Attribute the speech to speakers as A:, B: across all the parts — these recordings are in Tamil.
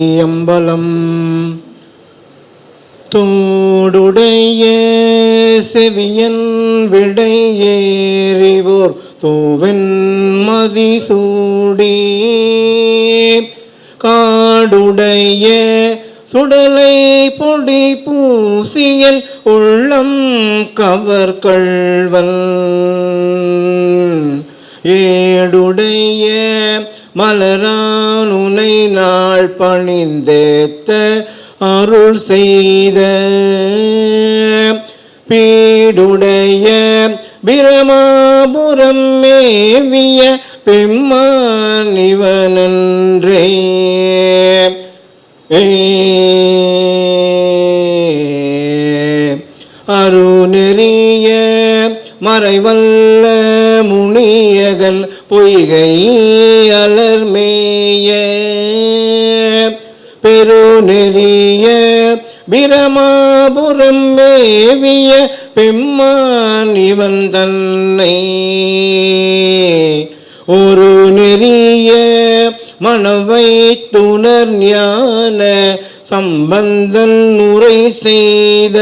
A: அம்பலம் தூடுடைய செவியன் விடை ஏறிவோர் தூவென் மதிசூடி காடுடைய சுடலை பொடி பூசியல் உள்ளம் கவர்கள்வன் ஏடுடைய மலரான் உனை நாள் பணிந்தேத்த அருள் செய்த. பீடுடைய பிரமாபுரம் மேவிய பெம்மான் இவனன்றே. மறைவல்ல மறைவல் பிரமாபுரம் மேவிய பெம்மான் இவன் தன்னை. ஒரு நெறிய மனவை துணர் ஞான சம்பந்தன் உரை செய்த.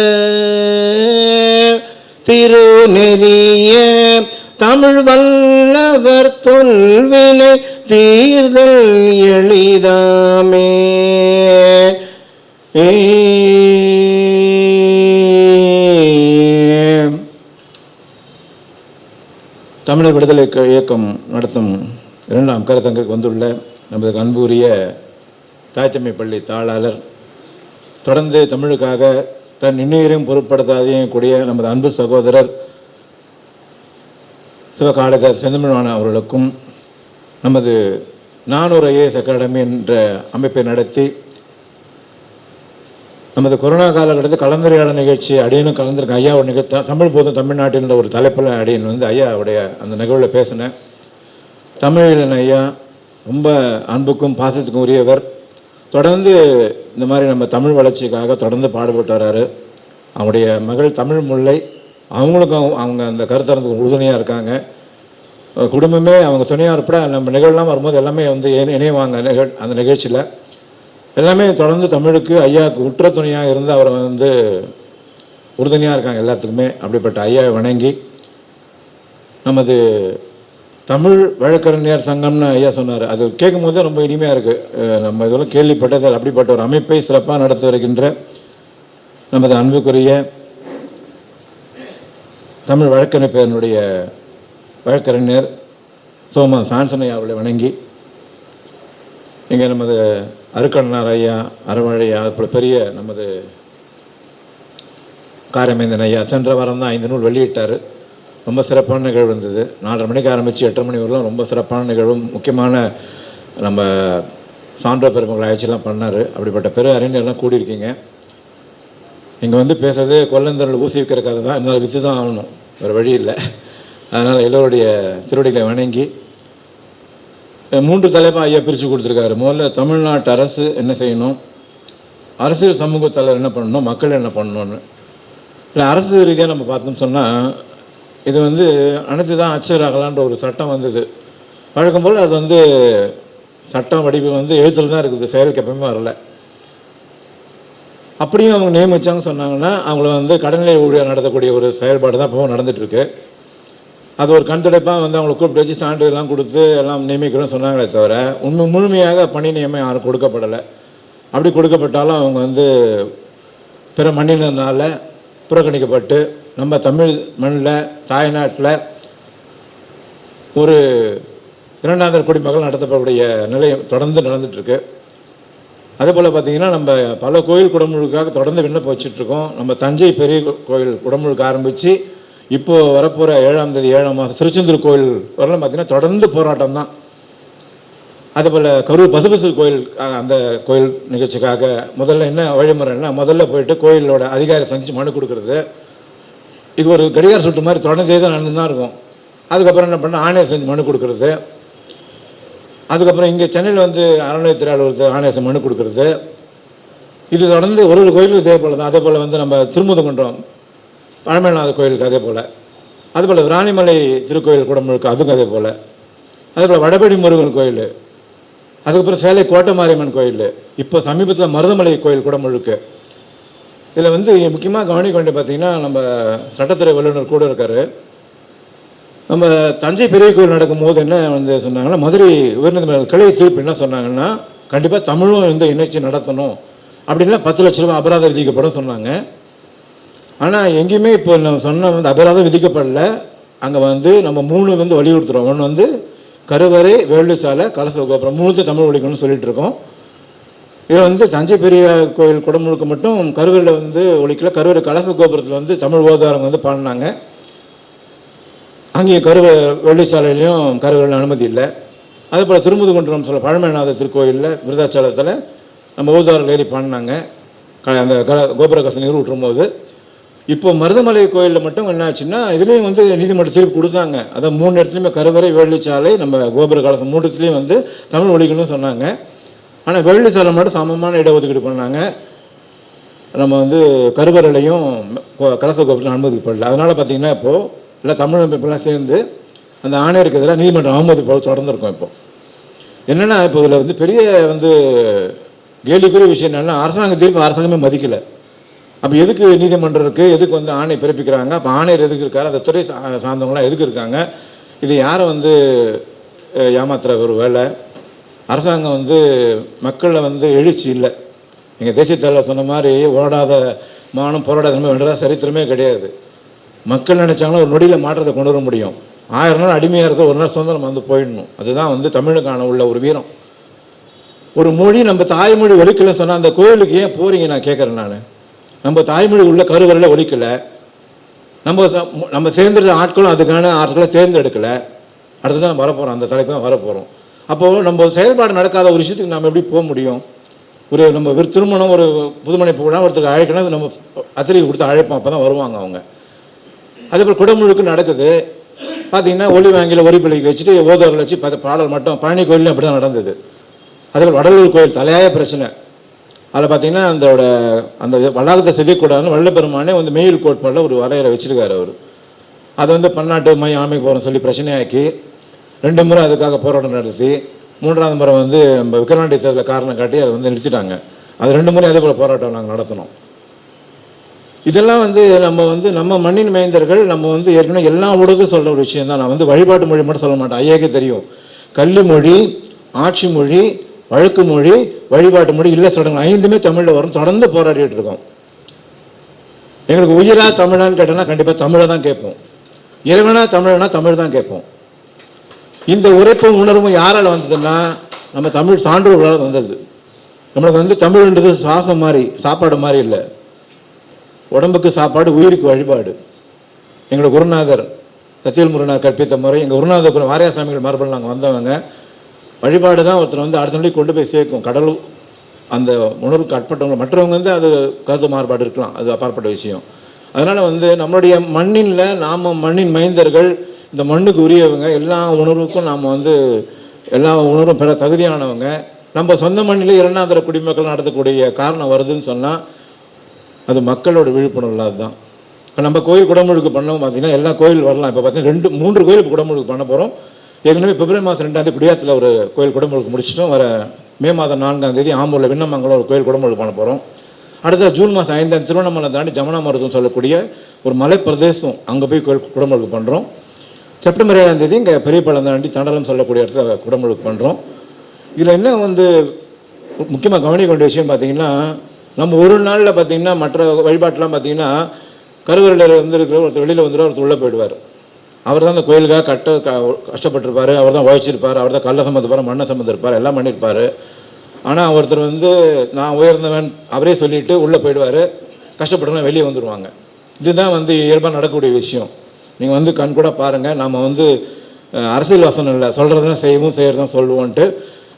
A: திருநெறிய தமிழ் வல்லவர் தொல்வினை தீர்தல் எளிதாமே. தமிழர் விடுதலை இயக்கம் நடத்தும் இரண்டாம் கருத்தங்கிற்கு வந்துள்ள நமது அன்புரிய தாய்த்தம்மை பள்ளி தாளாளர் தொடர்ந்து தமிழுக்காக தன் இன்னுயிரையும் பொருட்படுத்தாதையும் கூடிய நமது அன்பு சகோதரர் சிவகாலதர் செந்தமிழ்வான அவர்களுக்கும் நமது நானூறு ஐஏஎஸ் அகாடமி என்ற அமைப்பை நடத்தி நமது கொரோனா காலகட்டத்தில் கலந்துரையாடல் நிகழ்ச்சி அடியனும் கலந்துருக்கேன் ஐயாவோட நிகழ்த்த தமிழ் போதும் தமிழ்நாட்டின்ற ஒரு தலைப்பில் அடியன் வந்து ஐயாவுடைய அந்த நிகழ்வில் பேசினேன். தமிழின் ஐயா ரொம்ப அன்புக்கும் பாசத்துக்கும் உரியவர். தொடர்ந்து இந்த மாதிரி நம்ம தமிழ் வளர்ச்சிக்காக தொடர்ந்து பாடுபட்டு வராரு. அவருடைய மகள் தமிழ் முல்லை அவங்களுக்கும் அவங்க- அந்த கருத்தரத்துக்கு உறுதுணையாக இருக்காங்க. குடும்பமே அவங்க துணையாக இருப்பட நம்ம நிகழ்லாம் வரும்போது எல்லாமே வந்து இணைவாங்க நிகழ் அந்த நிகழ்ச்சியில். எல்லாமே தொடர்ந்து தமிழுக்கு ஐயாவுக்கு உற்ற துணையாக இருந்து அவரை வந்து உறுதுணையாக இருக்காங்க எல்லாத்துக்குமே. அப்படிப்பட்ட ஐயாவை வணங்கி நமது தமிழ் வழக்கறிஞர் சங்கம்னு ஐயா சொன்னார். அது கேட்கும்போது ரொம்ப இனிமையாக இருக்குது நம்ம இதெல்லாம் கேள்விப்பட்டதால் அப்படிப்பட்ட ஒரு அமைப்பை சிறப்பாக நடத்தி வருகின்ற நமது அன்புக்குரிய தமிழ் வழக்கறிஞர்களுடைய வழக்கறிஞர் சோமா சான்சன் அவர்களை வணங்கி இங்கே நமது அருக்கண்ணார் ஐயா அறவாழையா அப்புறம் பெரிய நமது காரமேந்தன் ஐயா. சென்ற வாரம் தான் ஐந்து நூல் வெளியிட்டார். ரொம்ப சிறப்பான நிகழ்வு இருந்தது. நாலரை மணிக்கு ஆரம்பித்து எட்டரை மணி வரலாம் ரொம்ப சிறப்பான நிகழ்வும் முக்கியமான நம்ம சான்ற பெருமக்கள் ஆட்சியெல்லாம் பண்ணார். அப்படிப்பட்ட பெரு அறிஞர்லாம் கூடியிருக்கீங்க. இங்கே வந்து பேசுறது கொல்லந்தரில் ஊசி வைக்கிற கதை தான். இருந்தாலும் விற்று தான் ஆகணும். வேறு வழி இல்லை. அதனால் எல்லோருடைய திருவடிகளை வணங்கி மூன்று தலைப்பாக ஐயா பிரித்து கொடுத்துருக்காரு. முதல்ல தமிழ்நாட்டு அரசு என்ன செய்யணும்? அரசியல் சமூக தலைவர் என்ன பண்ணணும்? மக்கள் என்ன பண்ணணும்னு. இல்லை அரசு ரீதியாக நம்ம பார்த்தோம்னு சொன்னால் இது வந்து அனைத்து தான் அச்சராகலான்ற ஒரு சட்டம் வந்தது. வழக்கம் போல் அது வந்து சட்டம் வடிவு வந்து எழுத்தில் தான் இருக்குது. செயலுக்கு எப்பவுமே வரல. அப்படியும் அவங்க நியமிச்சாங்க சொன்னாங்கன்னா அவங்கள வந்து கடநிலை ஊழியர் நடத்தக்கூடிய ஒரு செயல்பாடு தான் இப்போவும் நடந்துகிட்ருக்கு அது ஒரு கண்துடைப்பாக வந்து அவங்களை கூப்பிட்டு வச்சு சான்றிதழ்லாம் கொடுத்து எல்லாம் நியமிக்கிறோம்னு சொன்னாங்களே தவிர உண்மை முழுமையாக பணி நியமனம் யாரும் கொடுக்கப்படலை. அப்படி கொடுக்கப்பட்டாலும் அவங்க வந்து பிற மண்ணினனால புறக்கணிக்கப்பட்டு நம்ம தமிழ் மண்ணில் தாய்நாட்டில் ஒரு இரண்டாந்தர குடிமக்கள் நடத்தப்படக்கூடிய நிலை தொடர்ந்து நடந்துகிட்ருக்கு அதே போல் பார்த்திங்கன்னா நம்ம பல கோயில் குடமுழுக்காக தொடர்ந்து விண்ணப்பம் வச்சிட்ருக்கோம் நம்ம தஞ்சை பெரிய கோயில் குடமுழுக்க ஆரம்பித்து இப்போது வரப்போகிற ஏழாம் தேதி ஏழாம் மாதம் திருச்செந்தூர் கோயில் வரலாம் பார்த்திங்கன்னா தொடர்ந்து போராட்டம் தான் அதேபோல் கரூர் பசுபசு கோயில் அந்த கோயில் நிகழ்ச்சிக்காக முதல்ல என்ன வழிமுறைன்னா முதல்ல போயிட்டு கோயிலோட அதிகாரி சந்தித்து மனு கொடுக்குறது. இது ஒரு கடிகார சுட்டு மாதிரி தொடர்ந்தே தான் நடந்து தான் இருக்கும். அதுக்கப்புறம் என்ன பண்ண ஆணையர் செஞ்சு மனு கொடுக்குறது. அதுக்கப்புறம் இங்கே சென்னையில் வந்து அறநிலையத்துறை அலுவலகத்தில் ஆணையர் மனு கொடுக்குறது. இது தொடர்ந்து ஒரு ஒரு கோயிலுக்கும் இதே போல் தான் அதே போல் வந்து நம்ம திருமுதுகுன்றம் பழமைநாத கோயிலுக்கு அதே போல். அதுபோல் விராணிமலை ராணிமலை திருக்கோயில் குடமுழுக்கு அதுவும் அதே போல். அதே போல் வடபடி முருகன் கோயில். அதுக்கப்புறம் சேலை கோட்டை மாரியம்மன் கோயில். இப்போ சமீபத்தில் மருதமலை கோயில் கூட இருக்குது இதில் வந்து முக்கியமாக கவனிக்க வேண்டிய பார்த்திங்கன்னா நம்ம சட்டத்துறை வல்லுநர் கூட இருக்கார். நம்ம தஞ்சை பெரிய கோயில் நடக்கும்போது என்ன வந்து சொன்னாங்கன்னா மதுரை உயர்நீதிமன்ற கிளை தீர்ப்பு என்ன சொன்னாங்கன்னா கண்டிப்பாக தமிழும் வந்து இணைச்சி நடத்தணும். அப்படின்னா பத்து லட்ச ரூபாய் அபராதம் விதிக்கப்படும் சொன்னாங்க. ஆனால் எங்கேயுமே இப்போ நம்ம சொன்ன வந்து அபராதம் விதிக்கப்படல. அங்கே வந்து நம்ம மூணு வந்து வலியுறுத்துகிறோம் ஒன்று வந்து கருவறை வேள்விசாலை கலச கோபுரம் மூணுத்து தமிழ் ஒழிக்கணும்னு சொல்லிட்டு இருக்கோம் இதில் வந்து தஞ்சை பெரிய கோயில் குடமுழுக்க மட்டும் கருவறையில் வந்து ஒழிக்கல. கருவறை கலச கோபுரத்தில் வந்து தமிழ் ஓதாரங்க வந்து பாடினாங்க. அங்கேயும் கருவ வெள்ளிச்சாலையிலையும் கருவறையில் அனுமதி இல்லை. அதே போல் திருமுதுகுன்றம் சொல்ல பழமைநாத திருக்கோயிலில் விருதாச்சலத்தில் நம்ம ஓதாரில் ஏறி பாடினாங்க. க- அந்த க கோபுர கச நீர் ஊற்றும் போது இப்போ மருதமலை கோயிலில் மட்டும் என்ன ஆச்சுன்னா இதுலேயும் வந்து நீதிமன்ற தீர்ப்பு கொடுத்தாங்க. அதான் மூணு இடத்துலையுமே கருவறை வேள்விச்சாலை நம்ம கோபுர காலத்து மூணுத்துலேயும் வந்து தமிழ் ஒழிக்கணும்னு சொன்னாங்க. ஆனால் வேள்விச்சாலை மட்டும் சமமான இடஒதுக்கீடு பண்ணாங்க. நம்ம வந்து கருவறையிலையும் கலச கோபுரத்தில் அனுமதிக்கப்படல அதனால் பார்த்தீங்கன்னா இப்போது எல்லாம் தமிழ் அமைப்பெல்லாம் சேர்ந்து அந்த ஆணையருக்கு எதிராக நீதிமன்றம் அவமதி தொடர்ந்துருக்கோம் இப்போ. என்னென்னா இப்போ இதில் வந்து பெரிய வந்து கேலிக்குரிய விஷயம் என்னென்னா அரசாங்க தீர்ப்பு அரசாங்கமே மதிக்கலை. அப்போ எதுக்கு நீதிமன்றம் இருக்குது எதுக்கு வந்து ஆணை பிறப்பிக்கிறாங்க? அப்போ ஆணையர் எதுக்கு இருக்கார்? அந்த துறை சா சார்ந்தவங்களாம் எதுக்கு இருக்காங்க? இது யாரை வந்து ஏமாத்துகிற ஏமாத்துற ஒரு வேலை? அரசாங்கம் வந்து மக்களை வந்து எழுச்சி இல்லை. எங்கள் தேசிய தலைவர் சொன்ன மாதிரி ஓடாத மானம் போராடாத தன்மை சரித்திரமே கிடையாது. மக்கள் நினச்சாங்கன்னா ஒரு நொடியில் மாற்றத்தை கொண்டு வர முடியும். ஆயிரம் நாள் அடிமையாக இருக்க ஒரு நாள் சுதந்திரம் வந்து போயிடணும். அதுதான் வந்து தமிழுக்கான உள்ள ஒரு வீரம். ஒரு மொழி நம்ம தாய்மொழி ஒழிக்கலன்னு சொன்னால் அந்த கோயிலுக்கு ஏன் போகிறீங்க நான் கேட்குறேன் நான்? நம்ம தாய்மொழி உள்ள கருவறையில் ஒழிக்கலை. நம்ம நம்ம தேர்ந்தெடுத்த ஆட்களும் அதுக்கான ஆட்களை தேர்ந்தெடுக்கலை. அடுத்து தான் வரப்போகிறோம் அந்த தலைப்பு தான் வரப்போகிறோம் அப்போது நம்ம செயல்பாடு நடக்காத ஒரு விஷயத்துக்கு நம்ம எப்படி போக முடியும்? ஒரு நம்ம வெறு திருமணம் ஒரு புதுமனை போனால் ஒருத்தருக்கு அழைக்கணும் நம்ம அத்திரிக்கை கொடுத்து அழைப்போம். அப்போ தான் வருவாங்க அவங்க. அதே போல் குடமுழுக்கு நடக்குது. பார்த்தீங்கன்னா ஒளி வாங்கியில் ஒளி பிள்ளைக்கு வச்சுட்டு ஓதவர்கள் வச்சு பாடல் மட்டும் பழனி கோயிலும் அப்படி தான் நடந்தது அதேபோல் வடலூர் கோயில் தலையாய பிரச்சனை. அதில் பார்த்தீங்கன்னா அந்தோட அந்த வளாகத்தை செய்யக்கூடாதுன்னு வல்லபெருமானே வந்து மெயில் கோட்பாடில் ஒரு வரையறை வச்சிருக்காரு அவர். அதை வந்து பன்னாட்டு மையம் அமைக்க போகிறோம் சொல்லி பிரச்சனையாக்கி ரெண்டு முறை அதுக்காக போராட்டம் நடத்தி மூன்றாவது முறை வந்து நம்ம விக்ரவாண்டி தேர்தலில் காரணம் காட்டி அதை வந்து நிறுத்திட்டாங்க. அது ரெண்டு முறை அதே போல் போராட்டம் நாங்கள் நடத்தினோம். இதெல்லாம் வந்து நம்ம வந்து நம்ம மண்ணின் மைந்தர்கள் நம்ம வந்து ஏற்கனவே எல்லா ஊடகம் சொல்கிற ஒரு விஷயம் தான். நான் வந்து வழிபாட்டு மொழி மட்டும் சொல்ல மாட்டேன். ஐயாக்கே தெரியும். கல்வி மொழி ஆட்சி மொழி வழக்கு மொழி வழிபாட்டு முறை இல்லை சடங்கு ஐந்துமே தமிழில் வரும். தொடர்ந்து போராடிட்டு இருக்கோம். எங்களுக்கு உயிராக தமிழான்னு கேட்டோம்னா கண்டிப்பாக தமிழை தான் கேட்போம். இறைவனா தமிழனா தமிழ் தான் கேட்போம். இந்த உரைப்பும் உணர்வும் யாரால் வந்ததுன்னா நம்ம தமிழ் சான்றோர்களால் வந்தது. நம்மளுக்கு வந்து தமிழ்ன்றது சுவாசம் மாதிரி சாப்பாடு மாதிரி இல்லை. உடம்புக்கு சாப்பாடு உயிருக்கு வழிபாடு. எங்களோட குருநாதர் சத்தியல் முருகனார் கற்பித்த முறை எங்கள் குருநாதர் குரு வாரியாசாமிகள் மரபில் நாங்கள் வந்தவங்க. வழிபாடு தான் ஒருத்தர் வந்து அடுத்த நிலைக்கு கொண்டு போய் சேர்க்கும். கடல் அந்த உணர்வுக்கு அட்பட்டவங்க மற்றவங்க வந்து அது கருத்து மாறுபாடு இருக்கலாம். அது அப்பாற்பட்ட விஷயம். அதனால் வந்து நம்மளுடைய மண்ணில் நாம் மண்ணின் மைந்தர்கள் இந்த மண்ணுக்கு உரியவங்க எல்லா உணர்வுக்கும் நாம் வந்து எல்லா உணர்வும் பெற தகுதியானவங்க. நம்ம சொந்த மண்ணிலே இரண்டாந்திர குடிமக்கள் நடத்தக்கூடிய காரணம் வருதுன்னு சொன்னால் அது மக்களோட விழிப்புணர்வு அதுதான் இப்போ நம்ம கோயில் குடமுழுக்கு பண்ணோம் பார்த்தீங்கன்னா எல்லா கோயில் வரலாம். இப்போ பார்த்தீங்கன்னா ரெண்டு மூன்று கோயில் இப்போ குடமுழுக்கு பண்ண போகிறோம் ஏற்கனவே பிப்ரவரி மாதம் ரெண்டாம் தேதி குடியாத்தில் ஒரு கோயில் குடமுழுக்கு முடிச்சிட்டோம். வர மே மாதம் நான்காம் தேதி ஆம்பூரில் விண்ணமங்கலம் ஒரு கோயில் குடமுழுக்கு பண்ண போகிறோம் அடுத்த ஜூன் மாதம் ஐந்தாம் திருவண்ணாமலை தாண்டி ஜமுனா மருதம் சொல்லக்கூடிய ஒரு மலை பிரதேசம் அங்கே போய் கோயில் குடமுழுக்கு பண்ணுறோம் செப்டம்பர் ஏழாம் தேதி இங்கே பெரிய பழம் தாண்டி தண்டலம் சொல்லக்கூடிய இடத்துல குடமுழுக்கு பண்ணுறோம் இதில் என்ன வந்து முக்கியமாக கவனிக்க வேண்டிய விஷயம் பார்த்தீங்கன்னா நம்ம ஒரு நாளில் பார்த்தீங்கன்னா மற்ற வழிபாட்டெலாம் பார்த்தீங்கன்னா கருவறையில் வந்து இருக்கிற ஒருத்தர் வெளியில் வந்துடுவார் ஒருத்தர் உள்ளே போயிடுவார். அவர் தான் அந்த கோயிலுக்காக கட்ட க- அவர் தான் உழைச்சிருப்பார் அவர் தான் கல்லை சம்மந்திருப்பார் மண்ணை சம்மந்திருப்பார் எல்லாம் பண்ணியிருப்பார். ஆனால் ஒருத்தர் வந்து நான் உயர்ந்தவன் அவரே சொல்லிவிட்டு உள்ளே போயிடுவார் கஷ்டப்பட்டவங்க வெளியே வந்துடுவாங்க இதுதான் வந்து இயல்பாக நடக்கக்கூடிய விஷயம். நீங்கள் வந்து கண் கூட பாருங்கள் நம்ம வந்து அரசியல் வசனம் இல்லை சொல்கிறது தான் செய்வோம் செய்கிறதான் சொல்லுவோன்ட்டு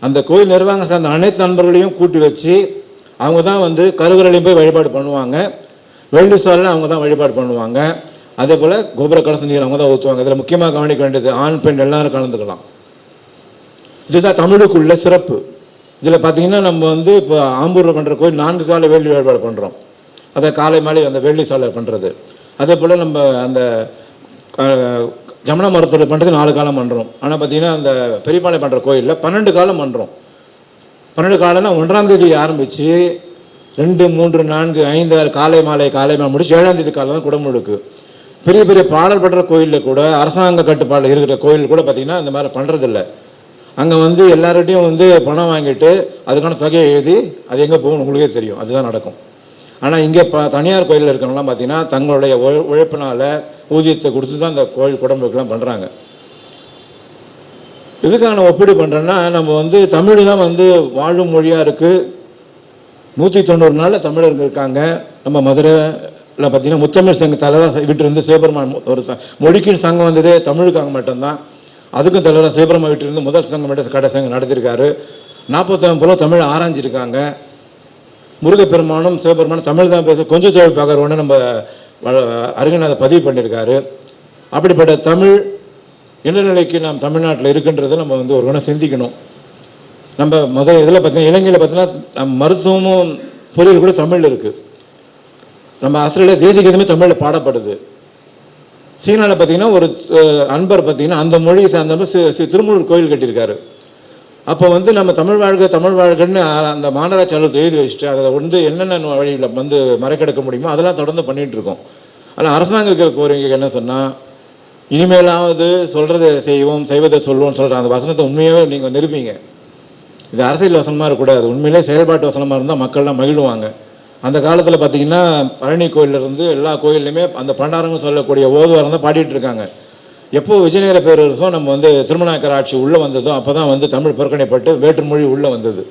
A: அந்த கோயில் நிர்வாக சார்ந்த அனைத்து நண்பர்களையும் கூட்டி வச்சு அவங்க தான் வந்து கருவறையிலையும் போய் வழிபாடு பண்ணுவாங்க. வெள்ளி சாலில் அவங்க தான் வழிபாடு பண்ணுவாங்க. அதே போல் கோபுர கலச நீர் அவங்க தான் ஊற்றுவாங்க இதில் முக்கியமாக கவனிக்க வேண்டியது ஆண் பெண் எல்லாரும் கலந்துக்கலாம். இதுதான் தமிழுக்குள்ள சிறப்பு. இதில் பார்த்தீங்கன்னா நம்ம வந்து இப்போ ஆம்பூரில் பண்ணுற கோயில் நான்கு கால வேள்வி வழிபாடு பண்ணுறோம் அதை காலை மாலை அந்த வேள்வி சாலை பண்ணுறது அதே போல் நம்ம அந்த ஜமன ஜமுனா மரத்தில் பண்ணுறது நாலு காலம் பண்ணுறோம் ஆனால் பார்த்தீங்கன்னா அந்த பெரியபாளையம் பண்ணுற கோயிலில் பன்னெண்டு காலம் பண்ணுறோம் பன்னெண்டு காலம்னா ஒன்றாம் தேதி ஆரம்பித்து ரெண்டு மூன்று நான்கு ஐந்து ஆறு காலை மாலை காலை மாலை முடிச்சு ஏழாம் தேதி காலம் தான் குடமுழுக்கு. பெரிய பெரிய பாடல் பெற்ற கோயிலில் கூட அரசாங்க கட்டுப்பாடு இருக்கிற கோயில் கூட பார்த்திங்கன்னா இந்த மாதிரி பண்ணுறதில்ல அங்கே வந்து எல்லார்கிட்டையும் வந்து பணம் வாங்கிட்டு அதுக்கான தொகையை எழுதி அது எங்கே போகும் உங்களுக்கே தெரியும். அதுதான் நடக்கும். ஆனால் இங்கே ப தனியார் கோயிலில் இருக்கிறவங்களாம் பார்த்தீங்கன்னா தங்களுடைய உழ உழைப்பினால் ஊதியத்தை கொடுத்து தான் அந்த கோயில் குடம்புக்கெல்லாம் பண்ணுறாங்க இதுக்கான ஒப்பீடு பண்ணுறேன்னா நம்ம வந்து தமிழ் தான் வந்து வாழும் மொழியாக இருக்குது நூற்றி தொண்ணூறு நாளில் தமிழர்கள் இருக்காங்க. நம்ம மதுரை பார்த்தீங்கன்னா முத்தமிழ் சங்க தலைவராக வீட்டிலிருந்து சிவபெருமான் ஒரு மொழிக்கின் சங்கம் வந்ததே தமிழுக்காக மட்டும்தான். அதுக்கும் தலைவராக சிவபெருமான் வீட்டிலிருந்து முதல் சங்கம் மட்டும் கடை சங்கம் நடத்திருக்காரு. நாற்பத்தாம் போல தமிழ் ஆராய்ஞ்சிருக்காங்க. முருகப்பெருமானும் சிவபெருமானும் தமிழ் தான் பேச கொஞ்சம் தொழில் பார்க்குறவொன்னு நம்ம வ- அருகநாத பதிவு பண்ணியிருக்காரு அப்படிப்பட்ட தமிழ் இளநிலைக்கு நாம் தமிழ்நாட்டில் இருக்குன்றதை நம்ம வந்து ஒரு கணம் சிந்திக்கணும். நம்ம முதல் இதில் பார்த்தீங்கன்னா இலங்கையில் பார்த்தீங்கன்னா மருத்துவமும் பொறியியல் கூட தமிழில் இருக்குது நம்ம ஆஸ்திரேலியா தேசிய கீதமே தமிழில் பாடப்படுது. சீனாவில் பார்த்தீங்கன்னா ஒரு அன்பர் பார்த்தீங்கன்னா அந்த மொழியை சார்ந்தவர் சி- சி- திருமூலர் கோயில் கட்டியிருக்காரு. அப்போ வந்து நம்ம தமிழ் வாழ்க தமிழ் வாழ்கன்னு அந்த மாநகராட்சி அலுவலகத்தை எழுதி வச்சுட்டு அதை வந்து என்னென்ன வழியில் வந்து மறைக்கெடுக்க முடியுமோ அதெல்லாம் தொடர்ந்து பண்ணிகிட்டு இருக்கோம். ஆனால் அரசாங்க இருக்கிற கோரிக்கை என்ன சொன்னால் இனிமேலாவது சொல்கிறத செய்வோம் செய்வதை சொல்வோம்னு சொல்கிற அந்த வசனத்தை உண்மையாகவே நீங்கள் நிரூபிங்க இது அரசியல் வசனமாக இருக்கக்கூடாது. உண்மையிலே செயல்பாட்டு வசனமாக இருந்தால் மக்கள்லாம் மகிழுவாங்க. அந்த காலத்தில் பார்த்தீங்கன்னா பழனி கோயிலிருந்து எல்லா கோயில்லையுமே அந்த பண்டாரங்கள் சொல்லக்கூடிய ஓதுவாரம் தான் பாடிட்டு இருக்காங்க. எப்போ விஜயநகர பேரரசும் நம்ம வந்து திருமணாக்கர் ஆட்சி உள்ளே வந்ததும் அப்போ தான் வந்து தமிழ் புறக்கணிப்பட்டு வேற்றுமொழி உள்ளே வந்தது.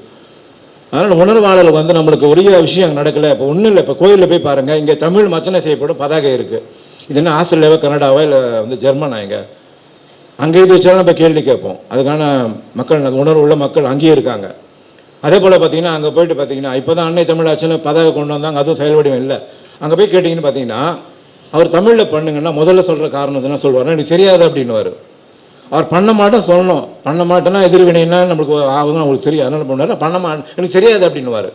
A: அதனால் உணர்வாளர்களுக்கு வந்து நம்மளுக்கு உரிய விஷயம் அங்கே நடக்கலை. இப்போ ஒன்றும் இல்லை. இப்போ கோயிலில் போய் பாருங்கள் இங்கே தமிழ் மச்சனை செய்யப்படும் பதாகை இருக்குது இது என்ன ஆஸ்திரேலியாவோ கனடாவோ இல்லை வந்து ஜெர்மனா இங்கே அங்கே இது வச்சாலும் நம்ம கேள்வி கேட்போம். அதுக்கான மக்கள் அந்த உணர்வு உள்ள மக்கள் அங்கேயே இருக்காங்க. அதே போல் பார்த்தீங்கன்னா அங்கே போயிட்டு பார்த்தீங்கன்னா இப்போ தான் அன்னை தமிழ் பதவி கொண்டு வந்தாங்க அதுவும் செயல்வடிவம் இல்லை. அங்கே போய் கேட்டிங்கன்னு பார்த்தீங்கன்னா அவர் தமிழில் பண்ணுங்கன்னா முதல்ல சொல்கிற காரணம் என்ன சொல்லுவார் எனக்கு தெரியாது அப்படின்னுவார். அவர் பண்ண மாட்டேன் சொல்லணும். பண்ண மாட்டேன்னா எதிர்வினைன்னா நம்மளுக்கு ஆகுதுன்னு அவங்களுக்கு தெரியும். அதனால் பண்ணுவார்? பண்ண மா எனக்கு தெரியாது அப்படின்னுவார்.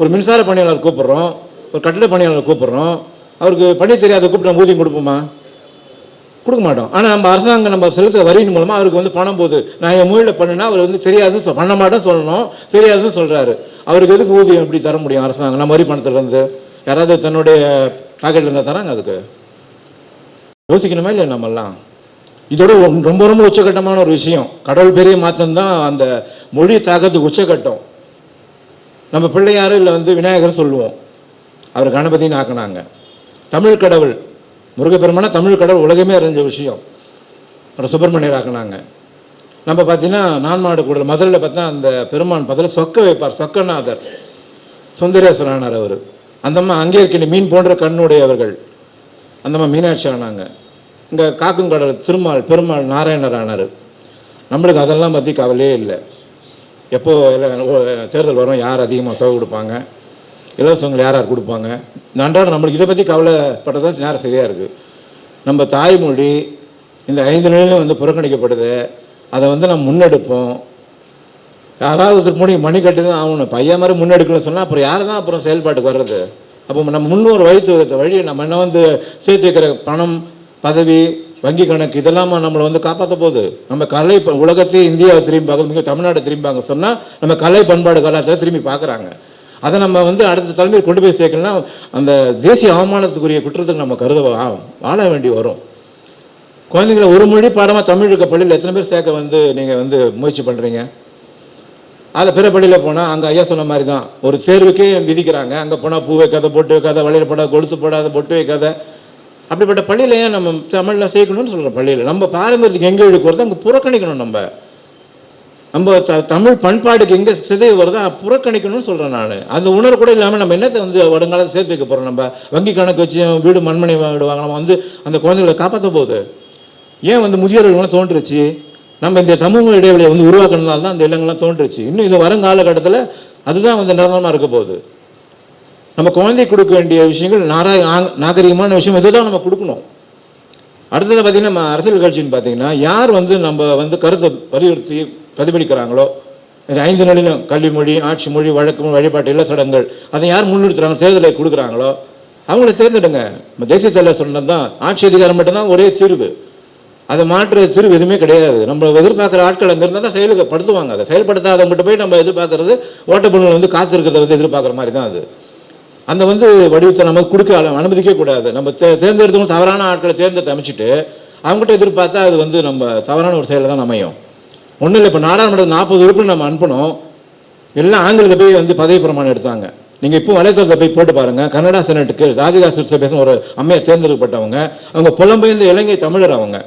A: ஒரு மின்சார பணியாளர் கூப்பிட்றோம் ஒரு கட்டிட பணியாளர் கூப்பிட்றோம் அவருக்கு பண்ணி தெரியாத கூப்பிட்டு நம்ம ஊதியம் கொடுப்போமா? கொடுக்க மாட்டோம். ஆனால் நம்ம அரசாங்கம் நம்ம செலுத்துகிற வரியின் மூலமாக அவருக்கு வந்து பணம் போகுது நான் என் மொழியில் பண்ணுனா அவர் வந்து தெரியாதுன்னு பண்ண மாட்டேன்னு சொல்லணும். தெரியாதுன்னு சொல்கிறாரு அவருக்கு எதுக்கு ஊதியம் எப்படி தர முடியும் அரசாங்கம்? நம்ம வரி பணத்துலேருந்து யாராவது தன்னுடைய பாக்கெட்டில் இருந்தால் தராங்க அதுக்கு. யோசிக்கணுமா இல்லை நம்மெல்லாம்? இதோட ஒன்- ரொம்ப ரொம்ப உச்சகட்டமான ஒரு விஷயம். கடவுள் பெரிய மாற்றம் தான் அந்த மொழி தாக்கத்துக்கு உச்சகட்டம். நம்ம பிள்ளையார் இல்லை வந்து விநாயகர் சொல்லுவோம். அவர் கணபதினு ஆக்குனாங்க. தமிழ் கடவுள் முருகப்பெருமானா தமிழ் கடவுள் உலகமே அறிஞ்ச விஷயம். அப்புறம் சுப்பிரமணியர் ஆக்குனாங்க. நம்ம பார்த்தீங்கன்னா நான்மாடு கூட மதுரையில் பார்த்தா அந்த பெருமான் பதில் சொக்க வைப்பார் சொக்கநாதர். சுந்தரேஸ்வரனார் அவர். அந்தம்மா அங்கே இருக்கின்ற மீன் போன்ற கண்ணுடையவர்கள். அந்தம்மா மீனாட்சி ஆனாங்க. இங்கே காக்குங்கடல் திருமால் பெருமாள் நாராயணர் ஆனார். நம்மளுக்கு அதெல்லாம் பற்றி கவலையே இல்லை. எப்போ தேர்தல் வரும் யார் அதிகமாக தொகை கொடுப்பாங்க? இலவசங்கள் யார் யார் கொடுப்பாங்க? நன்றாக நம்மளுக்கு இதை பற்றி கவலைப்பட்டதான் நேரம் சரியாக இருக்குது நம்ம தாய்மொழி இந்த ஐந்து நிலையிலும் வந்து புறக்கணிக்கப்படுது. அதை வந்து நம்ம முன்னெடுப்போம். யாராவது ஒருத்தர் மூணு மணி கட்டி தான் ஆகணும். பையன் மாதிரி முன்னெடுக்கணும்னு சொன்னால் அப்புறம் யார் தான் அப்புறம் செயல்பாட்டுக்கு வர்றது? அப்போ நம்ம முன்னோர் வழித்து வழி நம்ம என்ன வந்து சேர்த்து வைக்கிற பணம் பதவி வங்கி கணக்கு இதெல்லாம் நம்மளை வந்து காப்பாற்ற போகுது. நம்ம கலை இப்போ உலகத்தையே இந்தியாவை திரும்பி பார்க்க தமிழ்நாடு தமிழ்நாட்டை திரும்பி பார்க்க சொன்னால் நம்ம கலை பண்பாடு கலாச்சாரம் திரும்பி பார்க்குறாங்க. அதை நம்ம வந்து அடுத்த தலைமையில் கொண்டு போய் சேர்க்கணும்னா அந்த தேசிய அவமானத்துக்குரிய குற்றத்துக்கு நம்ம கருத வா- வாழ வேண்டி வரும். குழந்தைங்களை ஒரு மொழி பாடமாக தமிழ் இருக்க பள்ளியில் எத்தனை பேர் சேர்க்க வந்து நீங்கள் வந்து முயற்சி பண்ணுறீங்க அதில் பிற பள்ளியில் போனால் அங்கே ஐயா சொன்ன மாதிரி தான் ஒரு தேர்வுக்கே விதிக்கிறாங்க. அங்கே போனால் பூ வைக்காத பொட்டு வைக்காத வளையல் போடாத கொலுசு போடாத பொட்டு வைக்காத. அப்படிப்பட்ட பள்ளியில் ஏன் நம்ம தமிழில் சேர்க்கணும்னு சொல்கிறோம் பள்ளியில்? நம்ம பாரம்பரியத்துக்கு எங்கே இழுக்கிறது அங்கே புறக்கணிக்கணும் நம்ம. நம்ம த தமிழ் பண்பாடுக்கு எங்கே சிதைவு வருதோ புறக்கணிக்கணும்னு சொல்கிறேன் நான். அந்த உணர்வு கூட இல்லாமல் நம்ம என்னத்தை வந்து வருங்காலத்தை சேர்த்து வைக்க போகிறோம் நம்ம? வங்கி கணக்கு வச்சு வீடு மண்மனை வீடு வாங்கலாம் வந்து அந்த குழந்தைகளை காப்பாற்ற போகுது. ஏன் வந்து முதியோர்கள்லாம் தோன்றுச்சு? நம்ம இந்த சமூக இடைவெளியை வந்து உருவாக்குனதால தான் அந்த இல்லங்கள்லாம் தோன்றுச்சு. இன்னும் இது வருங்காலகட்டத்தில் அதுதான் வந்து நிரந்தரமாக இருக்க போகுது. நம்ம குழந்தை கொடுக்க வேண்டிய விஷயங்கள் நாரா நாகரிகமான விஷயம் இதுதான் நம்ம கொடுக்கணும். அடுத்தது பார்த்திங்கன்னா நம்ம அரசியல் கட்சின்னு பார்த்தீங்கன்னா யார் வந்து நம்ம வந்து கருத்தை வலியுறுத்தி பிரதிபலிக்கிறாங்களோ? இது ஐந்து நிலையிலும் கல்வி மொழி ஆட்சி மொழி வழக்கு மொழி, வழிபாட்டு இல்ல சடங்குகள் அதை யார் முன்னிறுத்துறாங்க? தேர்தலை கொடுக்குறாங்களோ? அவங்கள தேர்ந்தெடுங்க. நம்ம தேசிய தலைவர் சொன்னது தான் ஆட்சி அதிகாரம் மட்டும்தான் ஒரே தீர்வு. அதை மாற்ற தீர்வு எதுவுமே கிடையாது. நம்ம எதிர்பார்க்குற ஆட்கள் அங்கே இருந்தால் தான் செயலுக்கு படுத்துவாங்க அதை மட்டும் போய் நம்ம எதிர்பார்க்கறது ஓட்டப்பணிகள் வந்து காத்திருக்கிறத வந்து எதிர்பார்க்குற மாதிரி தான் அது. அந்த வந்து வடிவத்தை நமக்கு கொடுக்க அனு- அனுமதிக்கவே கூடாது. நம்ம தே தேர்ந்தெடுத்தவங்க தவறான ஆட்களை தேர்ந்தெடுத்து அமைச்சிட்டு அவங்ககிட்ட எதிர்பார்த்தா அது வந்து நம்ம தவறான ஒரு செயலில் தான் அமையும். ஒன்றும் இல்லை இப்போ நாடாளுமன்றத்தில் நாற்பது உறுப்பினர் நம்ம அனுப்பணும். எல்லாம் ஆங்கிலத்தை போய் வந்து பதவி பிரமாணம் எடுத்தாங்க. நீங்கள் இப்போ வலைத்தளத்தை போய் போட்டு பாருங்கள் கன்னடா செனட்டுக்கு ராதிகா சிறுசை பேசும் ஒரு அம்மையை தேர்ந்தெடுக்கப்பட்டவங்க. அவங்க புலம்பெயர்ந்த இலங்கை தமிழர் அவங்க.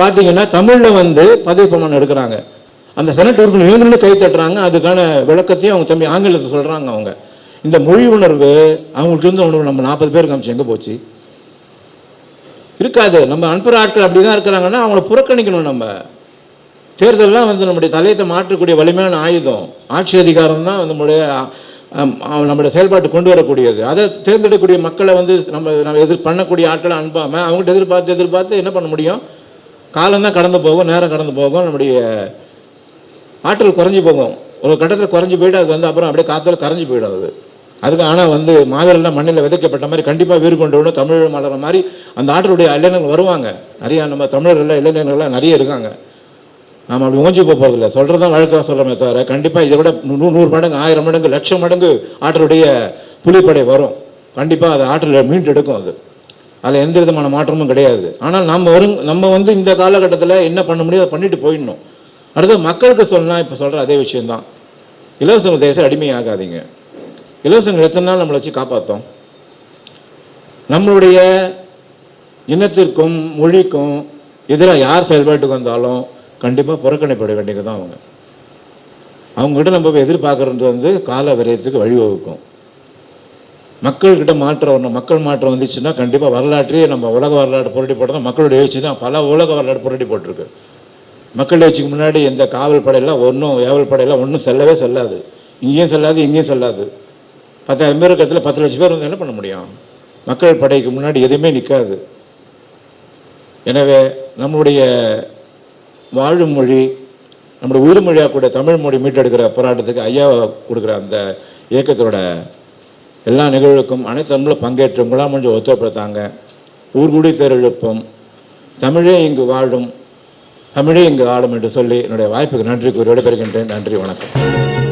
A: பார்த்தீங்கன்னா தமிழில் வந்து பதவி பிரமாணம் எடுக்கிறாங்க. அந்த செனட் உறுப்பினர் இவங்களும் கை தட்டுறாங்க. அதுக்கான விளக்கத்தையும் அவங்க தம்பி ஆங்கிலத்தை சொல்கிறாங்க அவங்க. இந்த மொழி உணர்வு அவங்களுக்கு இருந்த உணர்வு நம்ம நாற்பது பேருக்கு காமிச்சு எங்கே போச்சு? இருக்காது. நம்ம அனுப்புகிற ஆட்கள் அப்படி தான் இருக்கிறாங்கன்னா அவங்கள புறக்கணிக்கணும் நம்ம. தேர்தல்லாம் வந்து நம்முடைய தலையத்தை மாற்றக்கூடிய வலிமையான ஆயுதம். ஆட்சி அதிகாரம் தான் நம்முடைய அம், நம்முடைய செயல்பாட்டு கொண்டு வரக்கூடியது. அதை தேர்ந்தெடுக்கக்கூடிய மக்களை வந்து நம்ம நம்ம எதிர் பண்ணக்கூடிய ஆட்களை அனுப்பாமல் அவங்ககிட்ட எதிர்பார்த்து எதிர்பார்த்து என்ன பண்ண முடியும்? காலம்தான் கடந்து போகும் நேரம் கடந்து போகும் நம்முடைய ஆற்றல் குறைஞ்சி போகும். ஒரு கட்டத்தில் குறைஞ்சி போயிட்டு அது வந்து அப்புறம் அப்படியே காற்றுல கரைஞ்சி போயிடும் அது. அதுக்கு ஆனால் வந்து மாவீரர்லாம் மண்ணில் விதைக்கப்பட்ட மாதிரி கண்டிப்பாக வீறு கொண்டு வரணும் தமிழ் மலர மாதிரி அந்த ஆற்றலுடைய இளைஞர்கள் வருவாங்க. நிறையா நம்ம தமிழர்கள் இளைஞர்கள்லாம் நிறைய இருக்காங்க. நாம் அப்படி ஓஞ்சி போகிறதில்ல சொல்கிறது தான் வழக்காக சொல்கிறோமே தவிர கண்டிப்பாக இதை விட நூ நூறு மடங்கு ஆயிரம் மடங்கு லட்சம் மடங்கு ஆற்றலுடைய புலிப்படை வரும். கண்டிப்பாக அது ஆற்றல் மீண்டெடுக்கும் அது. அதில் எந்த விதமான மாற்றமும் கிடையாது. ஆனால் நம்ம வரும் நம்ம வந்து இந்த காலகட்டத்தில் என்ன பண்ண முடியும் அதை பண்ணிட்டு போயிடணும். அடுத்து மக்களுக்கு சொல்லலாம் இப்போ சொல்கிற அதே விஷயந்தான் இலவச தேசம் அடிமையாகாதீங்க. இலவசங்கள் எத்தனை நாள் நம்மளை வச்சு காப்பாற்றோம் நம்மளுடைய இனத்திற்கும் மொழிக்கும் எதிராக யார் செயல்பாட்டுக்கு வந்தாலும் கண்டிப்பாக புறக்கணிப்பட வேண்டியது தான் அவங்க அவங்ககிட்ட நம்ம எதிர்பார்க்குறது வந்து கால விரயத்துக்கு வழிவகுக்கும். மக்கள்கிட்ட மாற்றம் வரணும். மக்கள் மாற்றம் வந்துச்சுன்னா கண்டிப்பாக வரலாற்றையே நம்ம உலக வரலாறு புரட்டி போட்டோம் மக்களுடைய எழுச்சி தான். பல உலக வரலாறு புரட்டி போட்டிருக்கு. மக்கள் எழுச்சிக்கு முன்னாடி எந்த காவல் படையெல்லாம் ஒன்றும் ஏவல் படையெல்லாம் ஒன்றும் செல்லவே செல்லாது. இங்கேயும் செல்லாது இங்கேயும் செல்லாது. பத்தாயிரம் பேர் இருக்கிறதுல பத்து லட்சம் பேர் வந்து என்ன பண்ண முடியும்? மக்கள் படைக்கு முன்னாடி எதுவுமே நிற்காது எனவே நம்முடைய வாழும் மொழி நம்முடைய உயிர்மொழியாக கூட தமிழ் மொழி மீட்டெடுக்கிற போராட்டத்துக்கு ஐயா கொடுக்குற அந்த இயக்கத்தோட எல்லா நிகழ்வுக்கும் அனைத்து தமிழும் பங்கேற்று உங்களாம் கொஞ்சம் ஒத்துழைப்படுத்தாங்க ஊர்குடி தேரெழுப்பம் தமிழே இங்கு வாழும் தமிழே இங்கு ஆளும் என்று சொல்லி என்னுடைய வாய்ப்புக்கு நன்றி கூறி விடைபெறுகின்றேன். நன்றி வணக்கம்.